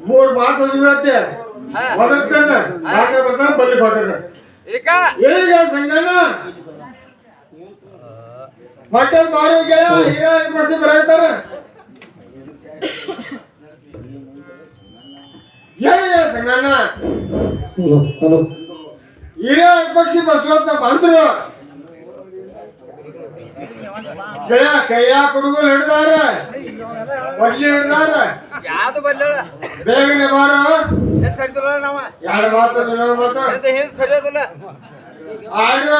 ಮೂರ್ ಮಾತು ಇರತ್ತೆ ಒದಗ್ತಾನ ನಾಲ್ಕು ಬರ್ತಾನ ಬಲ್ಲಿ ಕೊಟ್ಟಾರ ಈಗ ಸಂಗಣ್ಣ ಹೋಟೆಲ್ ಮಾರೋಗೆ ಈಗ ರೂಪಾಯಿ ಬರತ್ತಾರ ಹೇಳಿ ಸಂಗಣ್ಣ ಹಿರಿಯ ಪಕ್ಷಿ ಬಸ್ವಂತ ಬಂದ್ರು. ಗೆಳೆಯ ಕೈಯ ಕುಡುಗು ಹಿಡ್ದಾರ ಒಡ್ಲಿ ಹಿಡ್ದಾರ ಯಾವ್ದು ಬರ್ಲಿಲ್ಲ ಬೇಗನೆ ಬಾರೋ ಏನ್ ಸರಿದಿಲ್ಲ ನಾವ ಎರಡು ಮಾತು ಇನ್ನೊಂದು ಮಾತು ಎಂತ ಹಿಂದ್ ಸರಿಯೋದಿಲ್ಲ ಆಡ್ರ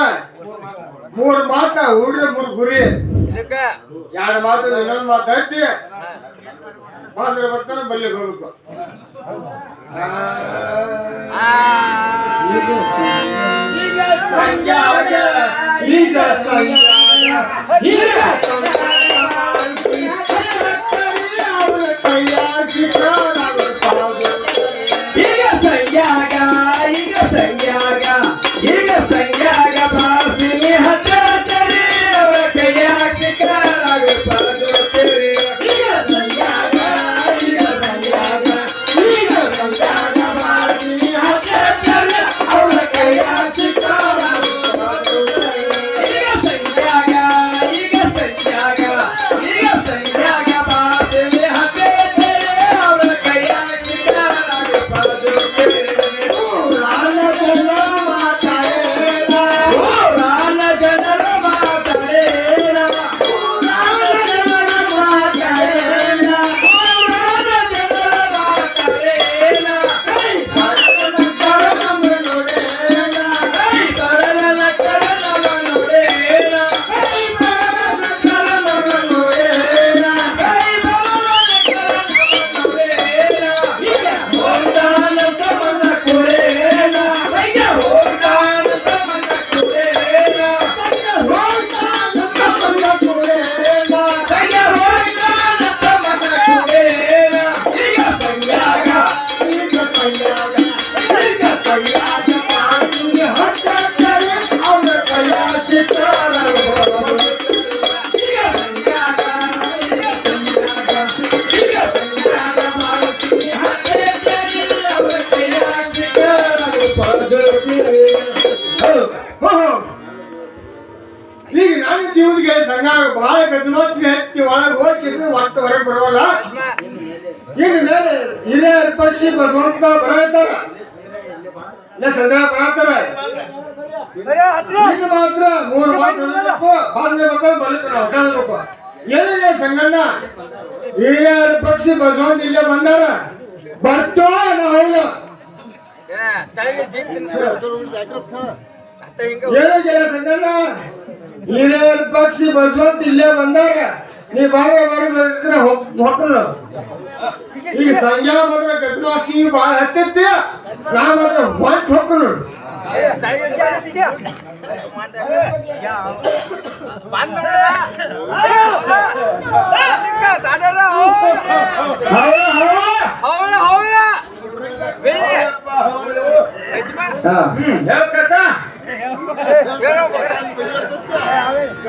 ಮೂರ್ ಮಾತ ಹುಡ್ರ ಮೂರ್ ಗುರಿ ಇದಕ್ಕ ಎರಡು ಮಾತು ಇನ್ನೊಂದು ಮಾತು ಹಚ್ಚಿ ಬಂದ್ರೆ ಬರ್ತಾನೆ ಬಲ್ಲಿ ಹೋಗ್ಬೇಕು ಆ, ಈಗ ಸಂಜಾಗ ಈಗ ಸಂಜಾಗ ಈಗ ಈಗ ಸಂಜ್ಞಾಗ ಈಗ ಸಂಜ್ಞಾಗ ಈಗ ಸಂಜ್ಞಾಗ ಕಿಸಿದು ಒಟ್ಟು ಹೊರಗೆ ಬರೋಲ್ಲ ಈಗ ಮೇಲೆ ಹಿರಿಯ ಪಕ್ಷಿ ಬಸವಂತ ಬರತ್ತಾರ ಇಲ್ಲ ಸಂಧ್ಯ ಬರತ್ತಾರ ಈಗ ಮಾತ್ರ ಮೂರು ಮಾತು ಇರ್ಬೇಕು ಬಾಂದ್ರೆ ಮಕ್ಕಳು ಬರಲಿಕ್ಕೆ ನಾವು ಹೊಟ್ಟಬೇಕು ಏನಿಲ್ಲ ಸಂಗಣ್ಣ ಹಿರಿಯ ಪಕ್ಷಿ ಬಸವಂತ ಇಲ್ಲೇ ಬಂದಾರ ಬರ್ತೋ ನಾವು ಏ, ತಲೆಗೆ ಜೀಪ್ ಅತ್ತ ಹಿಂಗ ಏನಿಲ್ಲ ಸಂಗಣ್ಣ ಹಿರಿಯ ಪಕ್ಷಿ ಬಸವಂತ ಇಲ್ಲೇ ಬಂದಾಗ ನೀ ಬಾರ ಬರ ಹೊಟ್ಟರು ಈಗ ಸಂಜೆ ಮಾತ್ರ ಗದ್ದಲಾಸಿ ಭಾಳ ಹತ್ತೈತಿ ನಾ ಮಾತ್ರ ಹೊಟ್ಟು ಹೊಕ್ಕನು ಏ,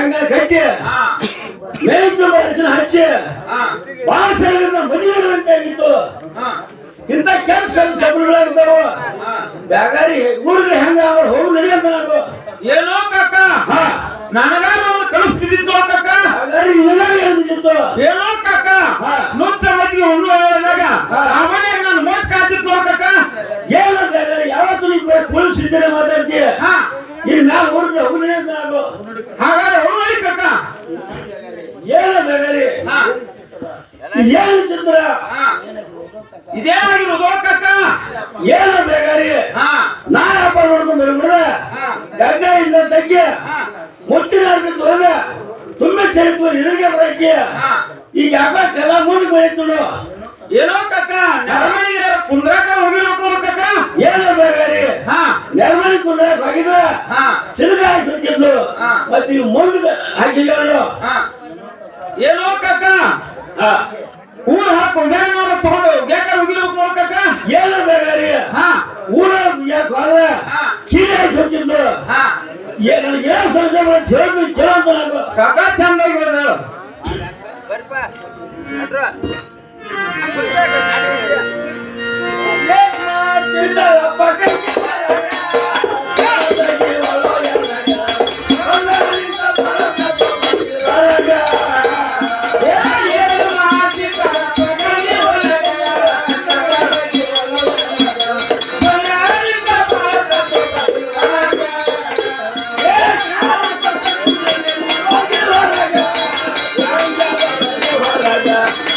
ಗಂಗ ಕಟ್ಟಿ ಮೇಯ್ತು ಹಚ್ಚಿ ಸಲದಿಂದ ಅಂತ ಆಗಿತ್ತು. ಇಂಥ ಸಬಳುಗಳಾಗಿದ್ದಾವ ಹಾ. ಬ್ಯಾಗಾರಿ ಊರಿಗೆ ಹೆಂಗ ಅವ್ರು ಹೋಗಿ ನಡೆಯಂತ ನಾನು. ಏನೋ ಕಾಕ? ಹಾ. ನನಗ ಒಂದು ಕಳಿಸ್ತಿದ್ದಿತ್ತು ಕಾಕ? ಹಾಗಾದ್ರೆ ಇವೆಲ್ಲ ಹೇಳ್ಬಿಟ್ಟಿತ್ತು ಏನೋ ಕಾಕ? ಹಾ. ನುಚ್ಚ ಮಜ್ಜಿಗೆ ಉಣ್ಣು ಹೇಳಿದಾಗ ಹಾ. ಆಮೇಲೆ ನಾನು ಮೋಟ್ ಕಾತಿತ್ತು ಕಾಕ? ಏನು ಬೇಕಾದ್ರೆ ಯಾವತ್ತು ನೀವು ಪೊಲೀಸ್ ಇದ್ದರೆ ಮಾತಾಡ್ತೀಯ. ಹಾ ಇಲ್ಲಿ ನಾವು ಊರಿಗೆ ಹೋಗಿ ನಾನು ಹಾಗಾದ್ರೆ ಹೋಗಿ ಕಕ್ಕ? ಏನು ಏನು ಚಿತ್ರ? ಇದೇನಾಗಿರೋದು ಕಾಕ ಏನು ಬೇಕಾರಿ ಹಾ. ನಾ ವ್ಯಾಪಾರ ಮಾಡ್ಕೊಂಡು ಬರ್ಬಿಡ್ರೆ ಹಾ. ಗಂಗ ಇಲ್ಲ ತಗ್ಗಿ ಮುಚ್ಚಿನ ತುಂಬಾ ಚರಿತು ಇಲ್ಲಿಗೆ ಬರಕ್ಕೆ. ಈಗ ಯಾಕ ಕೆಲ ಮುಂದೆ ಬೆಳೀತು ನೋಡು ಏನೋ ಕಾಕ ನೆರಮನೆಗೆ ಕುಂದ್ರಾಕ ಹೋಗಿರ್ಬೇಕು ನೋಡು ಕಾಕ ಏನು ಬೇಕಾರಿ ಹಾ ನೆರಮನೆ ಕುಂದ್ರೆ ಹೋಗಿದ್ರೆ ಹಾ ಸಿಲಗ ಹಾಕಿದ್ಲು ಹಾ. ಮುಂದ ಈಗ ಮುಂದೆ ಹಾಕಿದ್ರು ಹಾ. ಏನೋ ಕಾಕ? ಊರ ಹಾಕೊಂಡು ನೋಡ ತಗೊಂಡು ಬೇಕಾದ್ರೆ ಹೋಗಿರ್ಬೇಕು ನೋಡು ಕಾಕ? ಏನು ಬೇಕಾರಿ ಹಾ. ಊರ ಯಾಕೆ ಹೋದ್ರೆ ಹಾ. ಕೀಳೆ ಹಾಕಿದ್ಲು ಹಾ. ಏನು ಏನು ಸಂಜೆ ಮಾಡಿ? ಚೇಳು ಚೇಳು ಅಂತ ನಾನು. ಕಾಕ ಚಂದಾಗಿ ಹೇಳಿದಳು ಬರ್ಪ ಏನು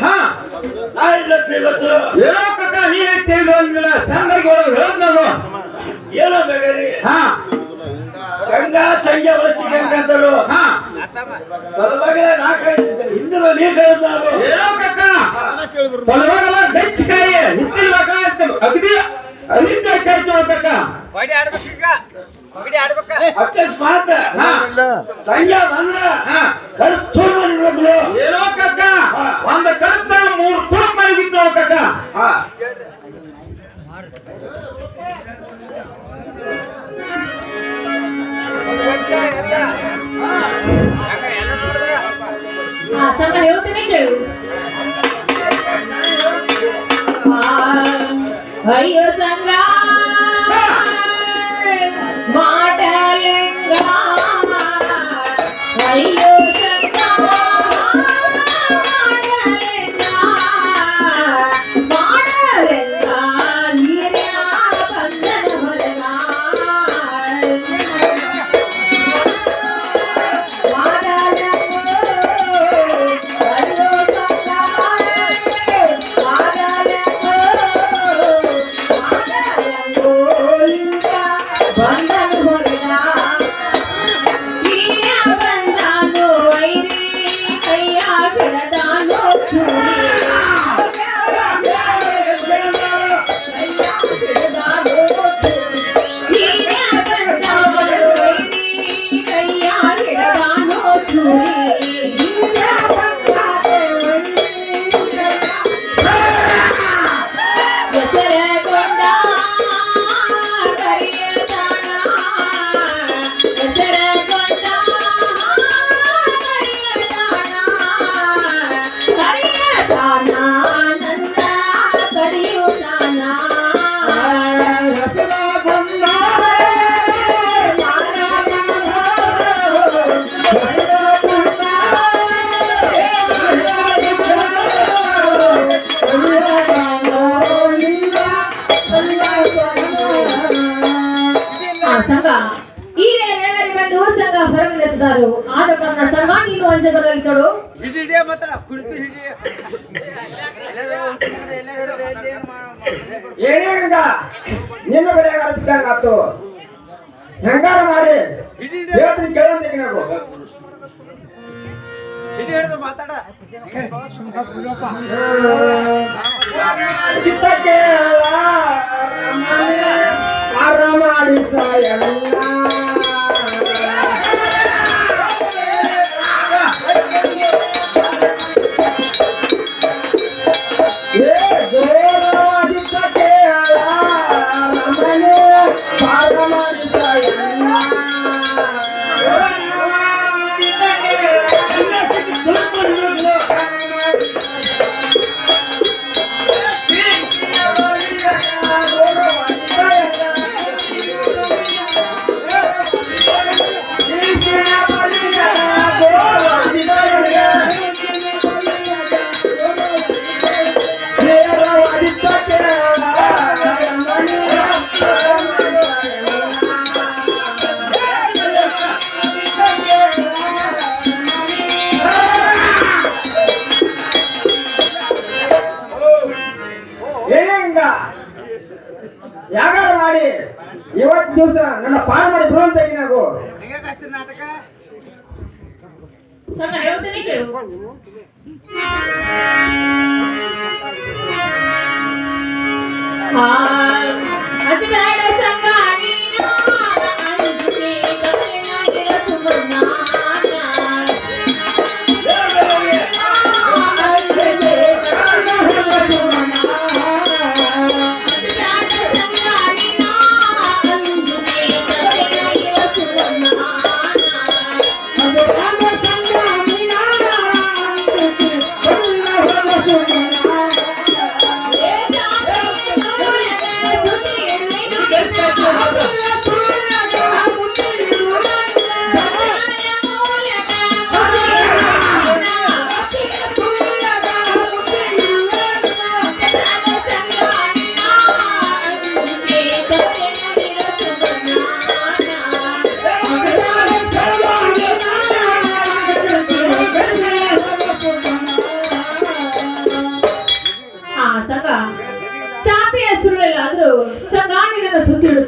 ಹಾ. ಐದು ಲಕ್ಷ ಇವತ್ತು ಏನೋ ಕಕ್ಕ ನೀ ಹೇಳಿಲ್ಲ ಚಂದಾಗಿ ಹೊಡೆದು ಹೇಳದ್ ನಾನು. ಏನೋ ಬೇಕಾದ್ರೆ ಹಾ. ಗಂಗಾ ಸಂಜೆ ಬಳಸಿ ಗಂಗಂತರು ಹಾ. ನಾಲ್ಕೈದು ಹಿಂದಿನ ನೀರು ನಾವು ಏನೋ ಕಾಕ ತೊಲವಾಗಲ್ಲ ಬೆಚ್ಚಕಾಯಿ ಹುಟ್ಟಿಲ್ಲ ಅಗದಿ ಅರಿತ ಕಾಯ್ತು ನೋಡ್ಬೇಕ ಹೊಡಿ ಆಡ್ಬೇಕು ಈಗ ಹೊಡಿ ಆಡ್ಬೇಕ ಅಕಸ್ಮಾತ್ ಹಾ ಸಂಜೆ ಬಂದ್ರ ಹಾ ಖರ್ಚು ಮಾಡಿರ್ಬೇಕು ಏನೋ ಕಾಕ ಒಂದ್ ಕಡತ ಮೂರ್ ತುಳುಕ್ ಮಾಡಿ ಬಿತ್ತು ನೋಡ್ ಕಾಕ ಹಾ ಯಾಕ ಎಲ್ಲ ನೋಡಿದ್ರ ಹಾ ಸಂಘ ಹೇಳ್ತೀನಿ ಕೇಳು ಆ, ಅಯ್ಯೋ ಸಂಘ amarillo. ಈರೇ ವೇಳೆಗೆ ಬಂದು ಸಂಘ ಹೊರಗಿಳಿಸಿದರು. ಆದ ಕಾರಣ ಸಂಘ ನೀನು ಅಂಜ ಎಲ್ಲಿ ಏನ್ ಮಾ- ಮಾ- ಏನೇಂಗ ನಿನ್ನ ಬೆಲೆಯಾಗ ಅರ್ಪಿದ್ದಂಗ ಆತು ಹೆಂಗಾರ ಮಾಡಿ? ಹೇಳ್ತೀನಿ ನಾವು ಹಿಡಿದು ಮಾತಾಡ. ಆರ ಮಾಡಿ ಸಾಯಣ್ಣ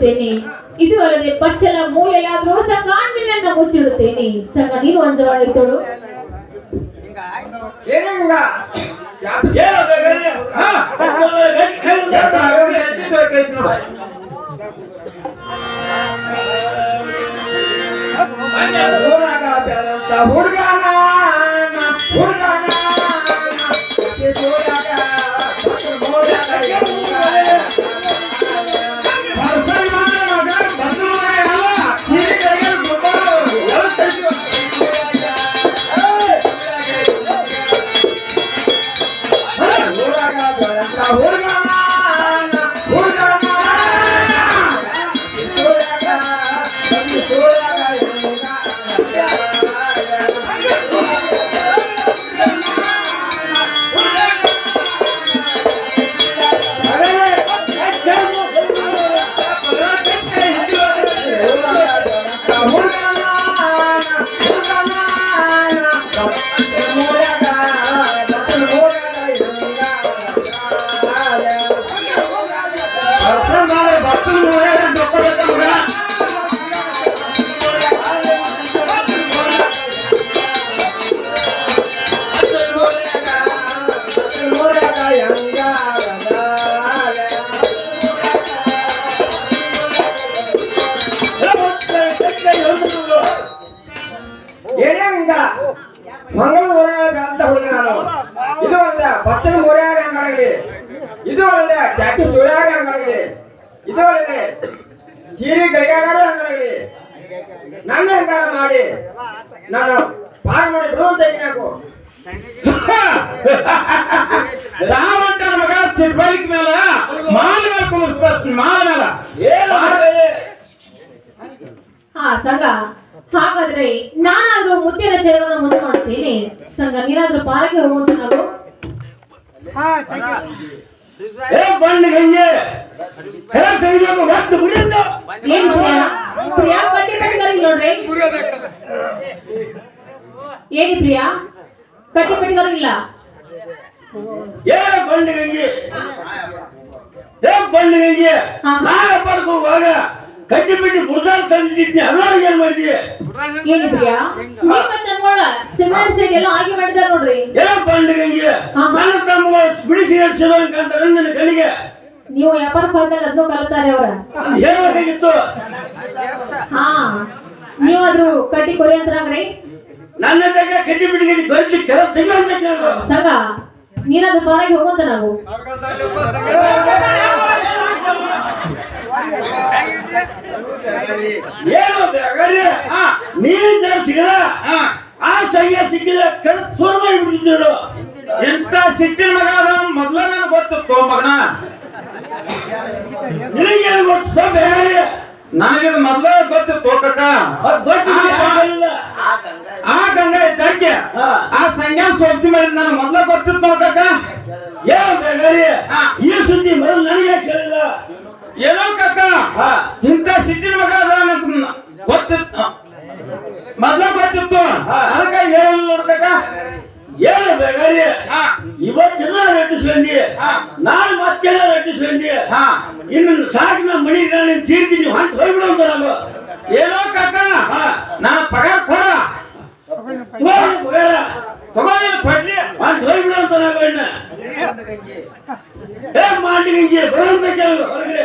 ಸುತ್ತಿಡುತ್ತೇನೆ ಇದು ಅಲ್ಲದೆ ಪಚ್ಚಲ ಮೂಲೆಯಾದರೂ ಸಂಗಾಣಿನನ್ನ ಮುಚ್ಚಿಡುತ್ತೇನೆ. ಸಂಗ ನೀನು ಅಂಜವಾಗಿದ್ದಳು ಹಿಂಗ ನಾನಾದ್ರೂ ಮುತ್ತಿನ ಚೆಲವನ್ನು ಮುಂದೆ ಮಾಡುತ್ತೇನೆ. ಸಂಘ ನೀನಾದ್ರೂ ಪಾರಕ್ಕೆ ಹೋಗುವಂತ ನಾವು ಏ ಬಣ್ಣ ಗಂಗೆ. ಹೇಳ ತೆಗಿಬೇಕು ಮತ್ತೆ ಬಿಡಿಲ್ಲ ಏನ್ ಪ್ರಿಯಾ ಪ್ರಿಯಾ ಕಟ್ಟಿ ಕಟ್ಟಿ ನೋಡ್ರಿ. ಏನಿ ಪ್ರಿಯಾ? ಕಟ್ಟಿ ಪಟ್ಟಿಗಾರು ಇಲ್ಲ ಏ ಬಂಡಿಗಂಗಿ ಏ ಬಂಡಿಗಂಗಿ ಹಾ. ನಾಗಪ್ಪರ್ಗೆ ಕಡ್ಡಿ ಬಿಟ್ಟು ಬುಡ್ಸಾಲ್ ತಂದಿದ್ದೆ ಅಲ್ಲ ಏನ್ ಮಾಡಿದ್ವಿ ಏನಿ ಪ್ರಿಯಾ ನಿಮ್ಮ ಎಲ್ಲ ಆಗಿ ಮಾಡಿದಾರ ನೋಡ್ರಿ ಬಂಡಿಗಂಗಿ. ನನ್ನ ಬಿಡಿಸಿ ಅಂತ ನನ್ನ ಕಣಿಗೆ ನೀವು ವ್ಯಾಪಾರಕ್ಕೆ ಹೋದ್ಮೇಲೆ ಅದನ್ನು ಕಲಿತಾರೆ ಅವ್ರ ಹೇಳ್ಬೇಕಾಗಿತ್ತು ಹಾ ಅದ್ರ ಕಟ್ಟಿ ಕೊರಿ ಅಂತಾಗ್ರಿ ನನ್ನ ತಗ ಕಟ್ಟಿ ಬಿಡಿಗೆ ಖರ್ಚು ಕೆಲ ತಿಂಗಳು ಅಂತ ಸಗ ಪಾರಾಗಿ ನಾವು ಏನು ಬೇಗರಿ ನೀನ್ ಸಿಗಲ್ಲ ಆ ಸಂಖ್ಯ ಸಿಕ್ಕಿದ ಕಣ್ ತೋರ್ ಮಾಡಿಬಿಡ್ತಿದ್ರು ಇಂಥ ಸಿಟ್ಟಿನ ಮಗ ಅದ ಮೊದ್ಲ ನನಗೆ ಗೊತ್ತಿತ್ತು ಮಗನ. ನಿನಗೇನು ಗೊತ್ತು ಬೇರೆ ನನಗಿದು ಮೊದ್ಲ ಗೊತ್ತಿತ್ತು ಗೊತ್ತಿಲ್ಲ. ಆ ಗಂಗಾ ಇದ್ದಕ್ಕೆ. ಆ ಸಂಜ್ಞಾನ ಸೋಕ್ತಿ ಮೇಲೆ ನನಗೆ ಮೊದ್ಲ ಗೊತ್ತಿತ್ತು ನೋಡ್ಕಕ್ಕ ಏನು ಬೇಗರಿ ಈ ಸುದ್ದಿ ಮೊದಲು ನನಗೆ ಕೇಳಿಲ್ಲ. ಏನೋ ಕಕ್ಕ. ಇಂಥ ಸಿಟ್ಟಿನ ಮಗ ಗೊತ್ತಿತ್ತು ಮೊದ್ಲ ಗೊತ್ತಿತ್ತು. ಅದಕ್ಕೆ ಹೇಳಿಲ್ಲ ನೋಡ್ಕಕ್ಕ ಏನು ಹಾ. ಇವತ್ತಿನ ಹಾ. ನಾಳೆ ಮತ್ತೆ ಹಾ. ಇನ್ನು ಸಾಕು ನಮ್ಮ ಮನೆಗೆ ನಾನು ತೀರ್ತೀನಿ ಹೊಂಟು ಹೋಗ್ಬಿಡು ಅಂತ ನಾವು. ಏನೋ ಕಕ್ಕ. ನಾನು ಪಗಾರ ಕೊಡ. ತಗೊಳ್ಳಿ. ತಗೊಂಡು ಕೊಡ್ಲಿ. ಹೊಂಟು ಹೋಗ್ಬಿಡು ಅಂತ ನಾವು ಇನ್ನ. ಏ ಮಾಡಿ ಹಿಂಗೆ ಬರುವಂತ ಕೇಳು ಹೊರಗಡೆ.